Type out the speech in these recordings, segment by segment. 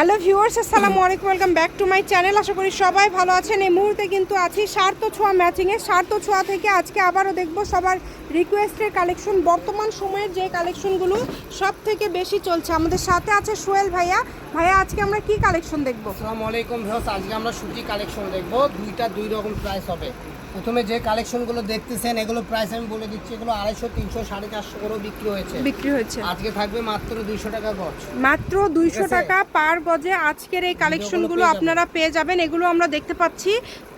Hello viewers আসসালামু আলাইকুম welcome back to my channel. আশা করি সবাই ভালো আছেন। এই মুহূর্তে কিন্তু আছি স্বার্থ ছোঁয়া ম্যাচিংয়ে স্বার্থ ছোঁয়া থেকে আজকে আবারও দেখব সবার রিকোয়েস্টের কালেকশন বর্তমান সময়ের যে কালেকশনগুলো সব থেকে বেশি চলছে। আমাদের সাথে আছে সোহেল ভাইয়া। ভাইয়া আজকে আমরা কি কালেকশন দেখব? আসসালামু আলাইকুম ভিউয়ার্স আজকে আমরা সুতি কালেকশন দেখব। দুইটা দুই রকম প্রাইস হবে। প্রথমে যে কালেকশনগুলো দেখতেছেন এগুলো প্রাইস আমি বলে দিচ্ছি এগুলো আড়াইশো তিনশো সাড়ে চারশো করেও বিক্রি হয়েছে। বিক্রি হয়েছে। আজকে থাকবে মাত্র দুইশো টাকা গজ। মাত্র দুইশো টাকা পার গজে আজকের এই কালেকশনগুলো আপনারা পেয়ে যাবেন। এগুলো আমরা দেখতে পাচ্ছি।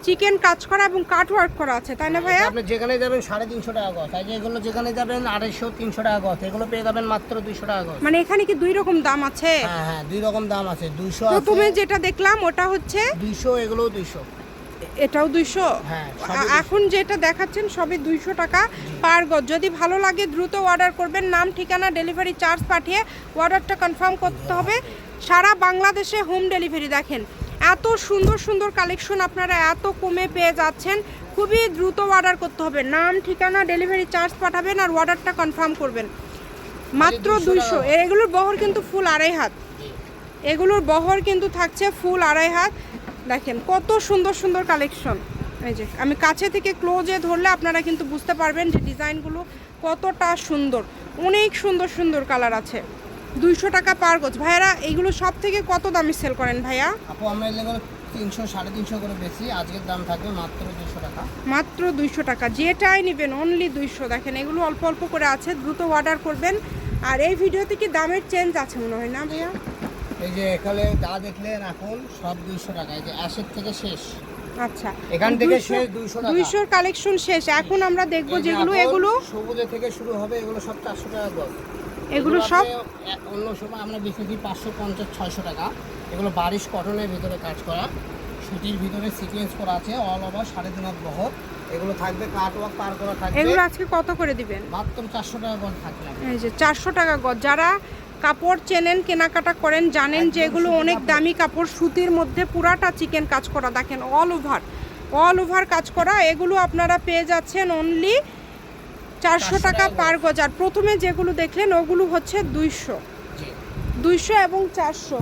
চিকেন কাজ করা এবং কাট ওয়ার্ক করা আছে তাই না ভাইয়া? আপনি যেখানে যাবেন সাড়ে তিনশো টাকা গজ। আর যে এগুলো যেখানে যাবেন আড়াইশো তিনশো টাকা গজ। এগুলো পেয়ে যাবেন মাত্র দুইশো টাকা গজ। মানে এখানে কি দুই রকম দাম আছে? হ্যাঁ হ্যাঁ দুই রকম দাম আছে। দুইশো প্রথমে যেটা দেখলাম ওটা হচ্ছে দুইশো এগুলো দুইশো। এটাও দুইশো? হ্যাঁ, এখন যেটা দেখাচ্ছেন সবই দুইশো টাকা পার গজ। যদি ভালো লাগে দ্রুত অর্ডার করবেন। নাম ঠিকানা ডেলিভারি চার্জ পাঠিয়ে অর্ডারটা কনফার্ম করতে হবে। সারা বাংলাদেশে হোম ডেলিভারি দেখেন। এত সুন্দর সুন্দর কালেকশন আপনারা এত কমে পেয়ে যাচ্ছেন। খুবই দ্রুত অর্ডার করতে হবে। নাম ঠিকানা ডেলিভারি চার্জ পাঠাবেন আর অর্ডারটা কনফার্ম করবেন। মাত্র 200 দুইশো। এগুলোর বহর কিন্তু ফুল আড়াই হাত। এগুলোর বহর কিন্তু থাকছে ফুল আড়াই হাত। দেখেন কত সুন্দর সুন্দর কালেকশন। এই যে আমি কাছে থেকে ক্লোজে ধরলে আপনারা কিন্তু বুঝতে পারবেন যে ডিজাইনগুলো কতটা সুন্দর। অনেক সুন্দর সুন্দর কালার আছে। দুইশো টাকা পার গজ ভাইয়ারা এইগুলো সব থেকে কত দামে সেল করেন ভাইয়া? আপু আমরা এগুলো তিনশো সাড়ে তিনশো করে বেশি আজকের দাম থাকবে মাত্র দুশো টাকা। মাত্র দুইশো টাকা। যেটাই নেবেন অনলি দুইশো। দেখেন এগুলো অল্প অল্প করে আছে দ্রুত অর্ডার করবেন। আর এই ভিডিওতে কি দামের চেঞ্জ আছে মনে হয় না ভাইয়া? এই যে এখানে যা দেখলেন এখন সব দুইশো টাকা। এই যে আশের থেকে শেষ। আচ্ছা এখান থেকে শেষ 200 টাকা। দুইশোর কালেকশন শেষ। এখন আমরা দেখব যেগুলো এগুলো সবুজে থেকে শুরু হবে এগুলো সব চারশো টাকা গজ। এগুলো সব? অন্য সময় আমরা দিই পাঁচশো পঞ্চাশ ছয়শো টাকা। এগুলো বারিশ কটনের ভিতরে কাজ করা। সুতির ভিতরে সিকোয়েন্স করা আছে অল ওভার সাড়ে তিন বহর। এগুলো থাকবে কাট ওয়ার্ক পার করা থাকবে। এগুলো আজকে কত করে দিবেন? মাত্র চারশো টাকা গজ থাকবে। এই যে চারশো টাকা গজ যারা কাপড় চেনেন কেনাকাটা করেন জানেন যে এগুলো অনেক দামি কাপড়। সুতির মধ্যে পুরাটা চিকেন কাজ করা। দেখেন অল ওভার অল ওভার কাজ করা। এগুলো আপনারা পেয়ে যাচ্ছেন অনলি চারশো টাকা পার গজ আর প্রথমে যেগুলো দেখলেন ওগুলো হচ্ছে দুইশো। দুইশো এবং চারশো।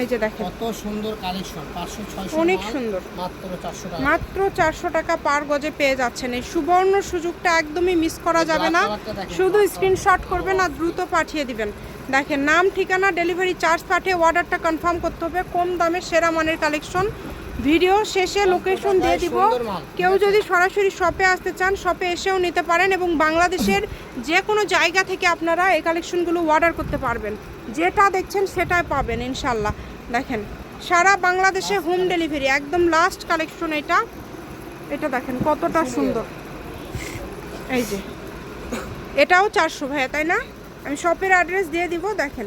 এই যে দেখেন কত সুন্দর কালেকশন অনেক সুন্দর। মাত্র চারশো টাকা। মাত্র চারশো টাকা পার গজে পেয়ে যাচ্ছেন। এই সুবর্ণ সুযোগটা একদমই মিস করা যাবে না। শুধু স্ক্রিনশট করবেন আর দ্রুত পাঠিয়ে দিবেন। দেখেন নাম ঠিকানা ডেলিভারি চার্জ পাঠিয়ে অর্ডারটা কনফার্ম করতে হবে। কম দামে সেরা মানের কালেকশন ভিডিও শেষে লোকেশন দিয়ে দিব। কেউ যদি সরাসরি শপে আসতে চান শপে এসেও নিতে পারেন এবং বাংলাদেশের যে কোনো জায়গা থেকে আপনারা এই কালেকশনগুলো অর্ডার করতে পারবেন। যেটা দেখছেন সেটাই পাবেন ইনশাল্লাহ দেখেন, সারা বাংলাদেশে হোম ডেলিভারি একদম লাস্ট কালেকশন এটা। এটা দেখেন, কতটা সুন্দর। এই যে, এটাও চারশো ভাইয়া, তাই না? আমি শপের অ্যাড্রেস দিয়ে দিব, দেখেন।